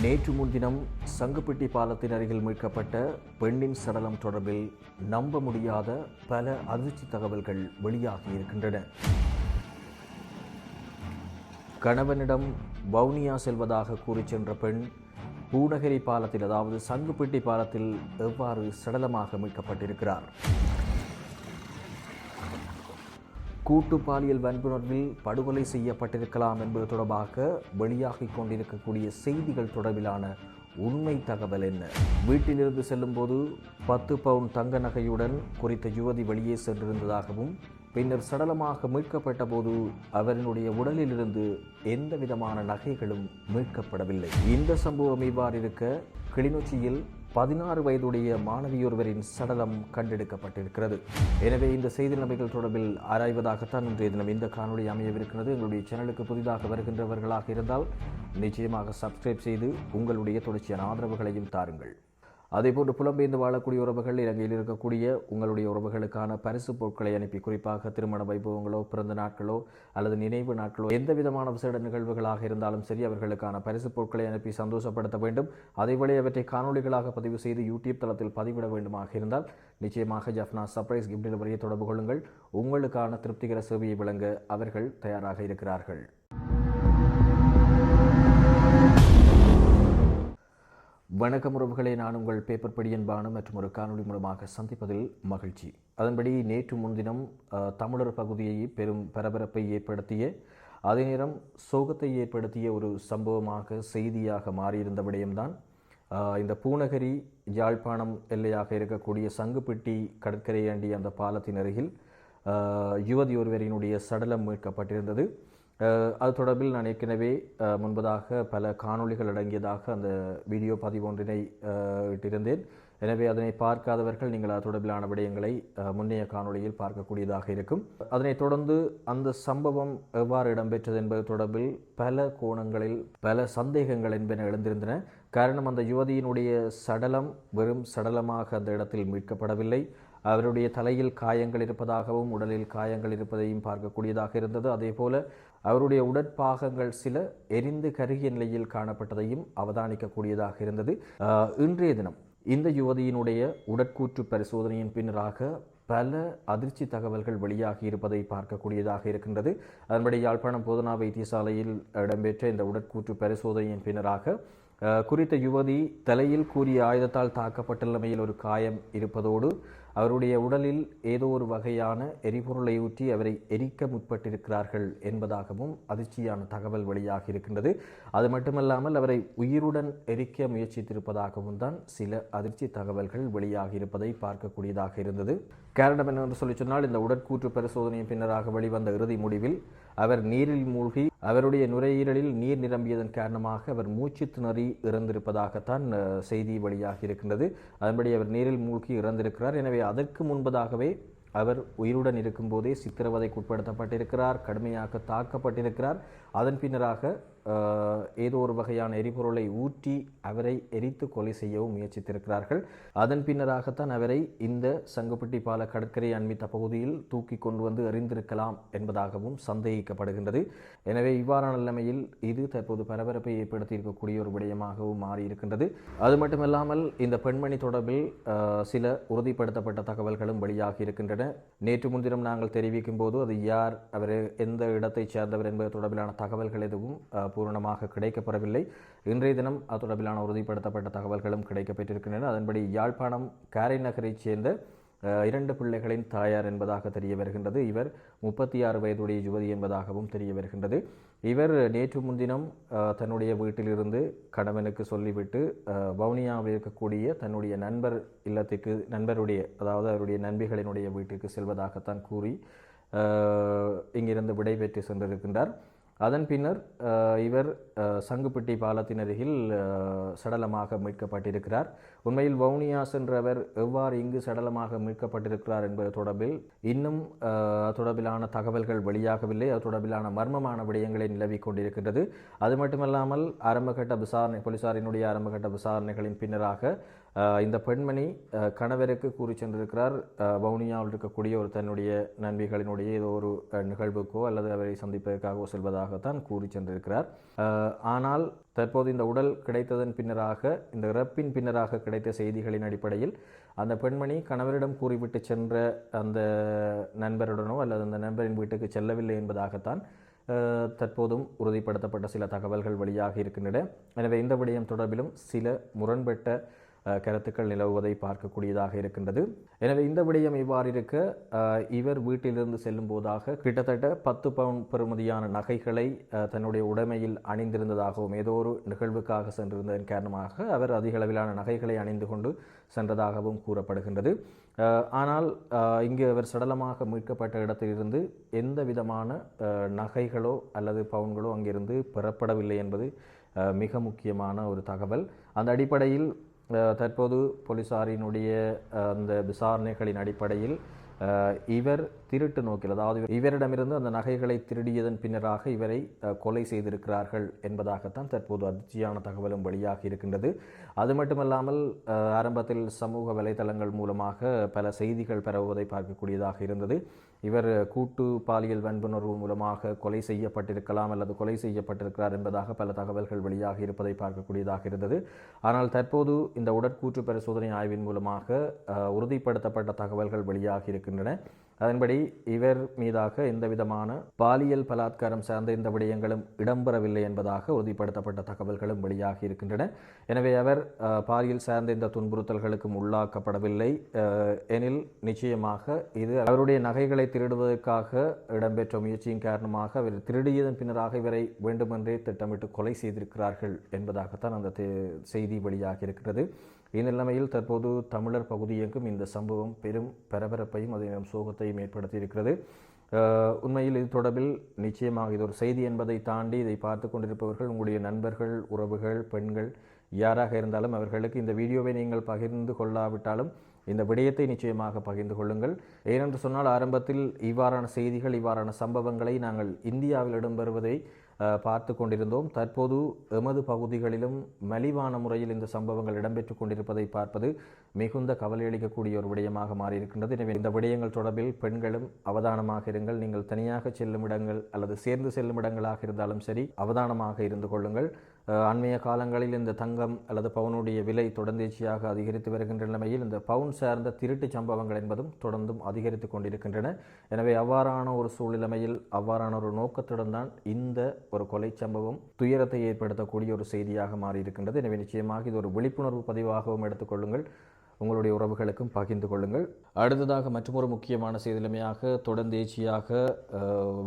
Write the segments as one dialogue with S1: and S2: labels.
S1: நேற்று முன்தினம் சங்குப்பட்டி பாலத்தின் அருகில் மீட்கப்பட்ட பெண்ணின் சடலம் தொடர்பில் நம்ப முடியாத பல அதிர்ச்சி தகவல்கள் வெளியாகி இருக்கின்றன. கணவனிடம் வவுனியா செல்வதாக கூறி சென்ற பெண் பூநகரி பாலத்தில் அதாவது சங்குப்பட்டி பாலத்தில் எவ்வாறு சடலமாக மீட்கப்பட்டிருக்கிறார்? கூட்டு பாலியல் வன்புணர்வில் படுகொலை செய்யப்பட்டிருக்கலாம் என்பது தொடர்பாக வெளியாகி கொண்டிருக்கக்கூடிய செய்திகள் தொடர்பிலான உண்மை தகவல் என்ன? வீட்டிலிருந்து செல்லும்போது பத்து பவுன் தங்க நகையுடன் குறித்த யுவதி வெளியே சென்றிருந்ததாகவும் பின்னர் சடலமாக மீட்கப்பட்ட போது அவரினுடைய உடலிலிருந்து எந்த விதமான நகைகளும் மீட்கப்படவில்லை. இந்த சம்பவம் இவ்வாறு இருக்க கிளிநொச்சியில் பதினாறு வயதுடைய மாணவியொருவரின் சடலம் கண்டெடுக்கப்பட்டிருக்கிறது. எனவே இந்த செய்தி நிலைமைகள் தொடர்பில் ஆராய்வதாகத்தான் இன்றைய தினம் இந்த காணொளி அமையவிருக்கிறது. எங்களுடைய சேனலுக்கு புதிதாக வருகின்றவர்களாக இருந்தால் நிச்சயமாக சப்ஸ்கிரைப் செய்து உங்களுடைய தொடர்ச்சியான ஆதரவுகளையும் தாருங்கள். அதேபோன்று புலம்பெயர்ந்து வாழக்கூடிய உறவுகள் இலங்கையில் இருக்கக்கூடிய உங்களுடைய உறவுகளுக்கான பரிசு பொருட்களை அனுப்பி குறிப்பாக திருமண வைபவங்களோ பிறந்த நாட்களோ அல்லது நினைவு நாட்களோ எந்த விதமான விசேட நிகழ்வுகளாக இருந்தாலும் சரி அவர்களுக்கான பரிசு பொருட்களை அனுப்பி சந்தோஷப்படுத்த வேண்டும். அதேவேளை அவற்றை காணொலிகளாக பதிவு செய்து யூடியூப் தளத்தில் பதிவிட வேண்டுமாக இருந்தால் நிச்சயமாக ஜஃப்னா சர்ப்ரைஸ் கிஃப்ட் டெலிவரியை தொடர்பு கொள்ளுங்கள். உங்களுக்கான திருப்திகர சேவையை வழங்க அவர்கள் தயாராக இருக்கிறார்கள். வணக்கம் உறவுகளை நான் உங்கள் பேப்பர் படியன் பானு மற்றும் ஒரு காணொலி மூலமாக சந்திப்பதில் மகிழ்ச்சி. அதன்படி நேற்று முன்தினம் தமிழர் பகுதியை பெரும் பரபரப்பை ஏற்படுத்திய அதே நேரம் சோகத்தை ஏற்படுத்திய ஒரு சம்பவமாக செய்தியாக மாறியிருந்த விடயம்தான் இந்த பூநகரி யாழ்ப்பாணம் எல்லையாக இருக்கக்கூடிய சங்குப்பட்டி கடற்கரையாண்டி அந்த பாலத்தின் அருகில் யுவதி ஒருவரினுடைய சடலம் மீட்கப்பட்டிருந்தது. அது தொடர்பில் நான் ஏற்கனவே முன்பதாக பல காணொளிகள் அடங்கியதாக அந்த வீடியோ பதிவு ஒன்றினை இட்டிருந்தேன். எனவே அதனை பார்க்காதவர்கள் நீங்கள் அது தொடர்பிலான விடயங்களை முன்னைய காணொளியில் பார்க்கக்கூடியதாக இருக்கும். அதனைத் தொடர்ந்து அந்த சம்பவம் எவ்வாறு இடம்பெற்றது என்பது தொடர்பில் பல கோணங்களில் பல சந்தேகங்கள் என்பன எழுந்திருந்தன. காரணம் அந்த யுவதியினுடைய சடலம் வெறும் சடலமாக அந்த இடத்தில் மீட்கப்படவில்லை. அவருடைய தலையில் காயங்கள் இருப்பதாகவும் உடலில் காயங்கள் இருப்பதையும் பார்க்கக்கூடியதாக இருந்தது. அதேபோல அவருடைய உடற்பாகங்கள் சில எரிந்து கருகிய நிலையில் காணப்பட்டதையும் அவதானிக்கக்கூடியதாக இருந்தது. இன்றைய தினம் இந்த யுவதியினுடைய உடற்கூற்று பரிசோதனையின் பின்னராக பல அதிர்ச்சி தகவல்கள் வெளியாகி இருப்பதை பார்க்கக்கூடியதாக இருக்கின்றது. அதன்படி யாழ்ப்பாணம் போதனா வைத்தியசாலையில் இடம்பெற்ற இந்த உடற்கூற்று பரிசோதனையின் பின்னராக குறித்த யுவதி தலையில் கூறிய ஆயுதத்தால் தாக்கப்பட்டுள்ளமையில் ஒரு காயம் இருப்பதோடு அவருடைய உடலில் ஏதோ ஒரு வகையான எரிபொருளை ஊற்றி அவரை எரிக்க முற்பட்டிருக்கிறார்கள் என்பதாகவும் அதிர்ச்சியான தகவல் வெளியாக இருக்கின்றது. அது மட்டுமல்லாமல் அவரை உயிருடன் எரிக்க முயற்சித்திருப்பதாகவும் தான் சில அதிர்ச்சி தகவல்கள் வெளியாகி இருப்பதை பார்க்கக்கூடியதாக இருந்தது. காரணம் என்னவென்று சொல்லி சொன்னால் இந்த உடற்கூற்று பரிசோதனையின் பின்னராக வெளிவந்த இறுதி முடிவில் அவர் நீரில் மூழ்கி அவருடைய நுரையீரலில் நீர் நிரம்பியதன் காரணமாக அவர் மூச்சு திணறி இறந்திருப்பதாகத்தான் செய்தி வழியாக இருக்கின்றது. அதன்படி அவர் நீரில் மூழ்கி இறந்திருக்கிறார். எனவே அதற்கு முன்பதாகவே அவர் உயிருடன் இருக்கும்போதே சித்திரவதைக்கு உட்படுத்தப்பட்டிருக்கிறார் கடுமையாக தாக்கப்பட்டிருக்கிறார். அதன் பின்னராக ஏதோ ஒரு வகையான எரிபொருளை ஊற்றி அவரை எரித்து கொலை செய்யவும் முயற்சித்திருக்கிறார்கள். அதன் பின்னராகத்தான் அவரை இந்த சங்குப்பட்டி பால கடற்கரை அண்மித்த பகுதியில் தூக்கி கொண்டு வந்து எறிந்திருக்கலாம் என்பதாகவும் சந்தேகிக்கப்படுகின்றது. எனவே இவ்வாறான நிலைமையில் இது தற்போது பரபரப்பை ஏற்படுத்தி இருக்கக்கூடிய ஒரு விடயமாகவும் மாறியிருக்கின்றது. அது மட்டுமல்லாமல் இந்த பெண்மணி தொடர்பில் சில உறுதிப்படுத்தப்பட்ட தகவல்களும் வெளியாகி இருக்கின்றன. நேற்று முன்தினம் நாங்கள் தெரிவிக்கும் போது அது யார் அவர் எந்த இடத்தைச் சேர்ந்தவர் என்பது தொடர்பிலான தகவல்கள் எதுவும் பூரணமாக கிடைக்கப்பெறவில்லை. இன்றைய தினம் அது தொடர்பிலான உறுதிப்படுத்தப்பட்ட தகவல்களும் கிடைக்கப்பெற்றிருக்கின்றன. அதன்படி யாழ்ப்பாணம் காரை நகரைச் சேர்ந்த இரண்டு பிள்ளைகளின் தாயார் என்பதாக தெரிய வருகின்றது. இவர் முப்பத்தி ஆறு வயதுடைய யுவதி என்பதாகவும் தெரிய வருகின்றது. இவர் நேற்று முன்தினம் தன்னுடைய வீட்டிலிருந்து கணவனுக்கு சொல்லிவிட்டு வவுனியாவில் இருக்கக்கூடிய தன்னுடைய நண்பர் இல்லத்துக்கு நண்பருடைய அதாவது அவருடைய நண்பிகளினுடைய வீட்டிற்கு செல்வதாகத்தான் கூறி இங்கிருந்து விடைபெற்று சென்றிருக்கின்றார். அதன் பின்னர் இவர் சங்குப்பட்டி பாலத்தின் அருகில் சடலமாக மீட்கப்பட்டிருக்கிறார். உண்மையில் வவுனியா சென்றவர் எவ்வாறு இங்கு சடலமாக மீட்கப்பட்டிருக்கிறார் என்பது தொடர்பில் இன்னும் தொடர்பிலான தகவல்கள் வெளியாகவில்லை. அது தொடர்பிலான மர்மமான விடயங்களை நிலவிக் கொண்டிருக்கின்றது. அது மட்டுமல்லாமல் ஆரம்பகட்ட விசாரணை போலீசாரினுடைய ஆரம்பகட்ட விசாரணைகளின் பின்னராக இந்த பெண்மணி கணவருக்கு கூறி சென்றிருக்கிறார். வவுனியாவில் இருக்கக்கூடிய ஒரு தன்னுடைய நண்பிகளினுடைய ஏதோ ஒரு நிகழ்வுக்கோ அல்லது அவரை சந்திப்பதற்காகவோ செல்வதாகத்தான் கூறி சென்றிருக்கிறார். ஆனால் தற்போது இந்த உடல் கிடைத்ததன் பின்னராக இந்த இறப்பின் பின்னராக கிடைத்த செய்திகளின் அடிப்படையில் அந்த பெண்மணி கணவரிடம் கூறிவிட்டு சென்ற அந்த நண்பருடனோ அல்லது அந்த நண்பரின் வீட்டுக்கு செல்லவில்லை என்பதாகத்தான் தற்போதும் உறுதிப்படுத்தப்பட்ட சில தகவல்கள் வெளியாக இருக்கின்றன. எனவே இந்த விடயம் தொடர்பிலும் சில முரண்பட்ட கருத்துக்கள் நிலவுவதை பார்க்கக்கூடியதாக இருக்கின்றது. எனவே இந்த விடயம் இவ்வாறு இருக்க இவர் வீட்டிலிருந்து செல்லும் போதாக கிட்டத்தட்ட பத்து பவுன் பெறுமதியான நகைகளை தன்னுடைய உடைமையில் அணிந்திருந்ததாகவும் ஏதோ ஒரு நிகழ்வுக்காக சென்றிருந்ததன் காரணமாக அவர் அதிக அளவிலான நகைகளை அணிந்து கொண்டு சென்றதாகவும் கூறப்படுகின்றது. ஆனால் இங்கு அவர் சடலமாக மீட்கப்பட்ட இடத்திலிருந்து எந்த விதமான நகைகளோ அல்லது பவுன்களோ அங்கிருந்து பெறப்படவில்லை என்பது மிக முக்கியமான ஒரு தகவல். அந்த அடிப்படையில் தற்போது போலீசாரினுடைய அந்த விசாரணைகளின் அடிப்படையில் இவர் திருட்டு நோக்கில் அதாவது இவரிடமிருந்து அந்த நகைகளை திருடியதன் பின்னராக இவரை கொலை செய்திருக்கிறார்கள் என்பதாகத்தான் தற்போது அதிர்ச்சியான தகவலும் வெளியாகி இருக்கின்றது. அது மட்டுமல்லாமல் ஆரம்பத்தில் சமூக வலைதளங்கள் மூலமாக பல செய்திகள் பரவுவதை பார்க்கக்கூடியதாக இருந்தது. இவர் கூட்டு பாலியல் வன்புணர்வு மூலமாக கொலை செய்யப்பட்டிருக்கலாம் அல்லது கொலை செய்யப்பட்டிருக்கிறார் என்பதாக பல தகவல்கள் வெளியாக இருப்பதை பார்க்கக்கூடியதாக இருந்தது. ஆனால் தற்போது இந்த உடற்கூற்று பரிசோதனை ஆய்வின் மூலமாக உறுதிப்படுத்தப்பட்ட தகவல்கள் வெளியாகி இருக்கின்றன. அதன்படி இவர் மீதாக எந்த விதமான பாலியல் பலாத்காரம் சார்ந்த இந்த விடயங்களும் இடம்பெறவில்லை என்பதாக உறுதிப்படுத்தப்பட்ட தகவல்களும் வெளியாகி இருக்கின்றன. எனவே அவர் பாலியல் சார்ந்த இந்த துன்புறுத்தல்களுக்கும் உள்ளாக்கப்படவில்லை. எனில் நிச்சயமாக இது அவருடைய நகைகளை திருடுவதற்காக இடம்பெற்ற முயற்சியின் காரணமாக அவர் திருடியதன் பின்னராக இவரை வேண்டுமென்றே திட்டமிட்டு கொலை செய்திருக்கிறார்கள் என்பதாகத்தான் அந்த செய்தி வெளியாகி இருக்கிறது இந்நிலைமையில் தற்போது தமிழர் பகுதியெங்கும் இந்த சம்பவம் பெரும் பரபரப்பையும் அதே நேரம் சோகத்தையும் ஏற்படுத்தியிருக்கிறது. உண்மையில் இது தொடர்பில் நிச்சயமாக இது ஒரு செய்தி என்பதை தாண்டி இதை பார்த்து கொண்டிருப்பவர்கள் உங்களுடைய நண்பர்கள் உறவுகள் பெண்கள் யாராக இருந்தாலும் அவர்களுக்கு இந்த வீடியோவை நீங்கள் பகிர்ந்து கொள்ளாவிட்டாலும் இந்த விடயத்தை நிச்சயமாக பகிர்ந்து கொள்ளுங்கள். ஏனென்று சொன்னால் ஆரம்பத்தில் இவ்வாறான செய்திகள் இவ்வாறான சம்பவங்களை நாங்கள் இந்தியாவில் இடம்பெறுவதை பார்த்து கொண்டிருந்தோம். தற்போது எமது பகுதிகளிலும் மலிவான முறையில் இந்த சம்பவங்கள் இடம்பெற்று கொண்டிருப்பதை பார்ப்பது மிகுந்த கவலையளிக்கக்கூடிய ஒரு விடயமாக மாறியிருக்கின்றது. எனவே இந்த விடயங்கள் தொடர்பில் பெண்களும் அவதானமாக இருங்கள். நீங்கள் தனியாக செல்லும் இடங்கள் அல்லது சேர்ந்து செல்லும் இடங்களாக இருந்தாலும் சரி அவதானமாக இருந்து கொள்ளுங்கள். அண்மைய காலங்களில் இந்த தங்கம் அல்லது பவுனுடைய விலை தொடர்ந்தேச்சியாக அதிகரித்து வருகின்ற நிலைமையில் இந்த பவுன் சார்ந்த திருட்டு சம்பவங்கள் என்பதும் தொடர்ந்தும் அதிகரித்து கொண்டிருக்கின்றன. எனவே அவ்வாறான ஒரு சூழ்நிலைமையில் அவ்வாறான ஒரு நோக்கத்துடன் தான் இந்த ஒரு கொலை சம்பவம் துயரத்தை ஏற்படுத்தக்கூடிய ஒரு செய்தியாக மாறியிருக்கின்றது. எனவே நிச்சயமாக இது ஒரு விழிப்புணர்வு பதிவாகவும் எடுத்துக்கொள்ளுங்கள் உங்களுடைய உறவுகளுக்கும் பகிர்ந்து கொள்ளுங்கள். அடுத்ததாக மற்றொரு முக்கியமான செய்திலமையாக தொடர்ந்தேச்சியாக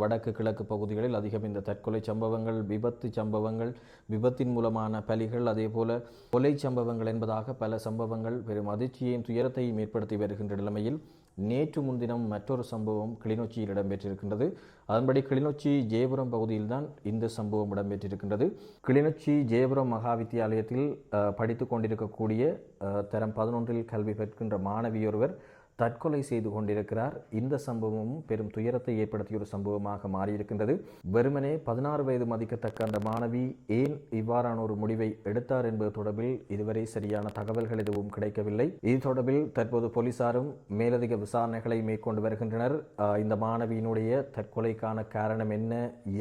S1: வடக்கு கிழக்கு பகுதிகளில் அதிகம் இந்த தற்கொலை சம்பவங்கள் விபத்து சம்பவங்கள் விபத்தின் மூலமான பலிகள் அதேபோல கொலை சம்பவங்கள் என்பதாக பல சம்பவங்கள் பெரும் அதிர்ச்சியையும் துயரத்தையும் ஏற்படுத்தி வருகின்ற நிலைமையில் நேற்று முன்தினம் மற்றொரு சம்பவம் கிளிநொச்சியில் இடம்பெற்றிருக்கின்றது. அதன்படி கிளிநொச்சி ஜெயபுரம் பகுதியில்தான் இந்த சம்பவம் இடம்பெற்றிருக்கின்றது. கிளிநொச்சி ஜெயபுரம் மகா வித்தியாலயத்தில் படித்து கொண்டிருக்கக்கூடிய தரம் பதினொன்றில் கல்வி பெற்கின்ற மாணவியொருவர் தற்கொலை செய்து கொண்டிருக்கிறார். இந்த சம்பவமும் பெரும் துயரத்தை ஏற்படுத்திய ஒரு சம்பவமாக மாறியிருக்கின்றது. வெறுமனே பதினாறு வயது மதிக்கத்தக்க அந்த மாணவி ஏன் இவ்வாறான ஒரு முடிவை எடுத்தார் என்பது தொடர்பில் இதுவரை சரியான தகவல்கள் எதுவும் கிடைக்கவில்லை. இது தொடர்பில் தற்போது போலீசாரும் மேலதிக விசாரணைகளை மேற்கொண்டு வருகின்றனர். இந்த மாணவியினுடைய தற்கொலைக்கான காரணம் என்ன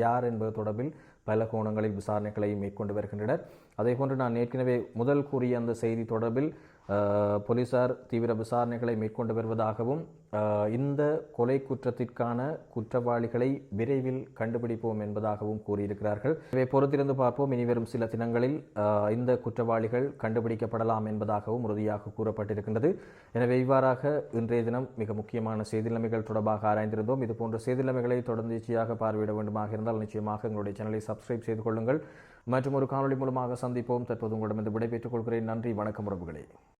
S1: யார் என்பது தொடர்பில் பல கோணங்களில் விசாரணைகளை மேற்கொண்டு வருகின்றனர். அதேபோன்று நான் ஏற்கனவே முதல் கூறிய அந்த செய்தி தொடர்பில் போலீசார் தீவிர விசாரணைகளை மேற்கொண்டு வருவதாகவும் இந்த கொலை குற்றத்திற்கான குற்றவாளிகளை விரைவில் கண்டுபிடிப்போம் என்பதாகவும் கூறியிருக்கிறார்கள். இவை பொறுத்திருந்து பார்ப்போம். இனிவரும் சில தினங்களில் இந்த குற்றவாளிகள் கண்டுபிடிக்கப்படலாம் என்பதாகவும் உறுதியாக கூறப்பட்டிருக்கின்றது. எனவே இவ்வாறாக இன்றைய தினம் மிக முக்கியமான செய்தி நிலைமைகள் தொடர்பாக ஆராய்ந்திருந்தோம். இது போன்ற செய்தி நிலைமைகளை பார்வையிட வேண்டுமாக இருந்தால் நிச்சயமாக எங்களுடைய சேனலை சப்ஸ்கிரைப் செய்து கொள்ளுங்கள். மற்றும் ஒரு காணொளி மூலமாக சந்திப்போம். தற்போது உங்களிடமிருந்து விடைபெற்றுக் கொள்கிறேன். நன்றி. வணக்கம் உறவுகளே.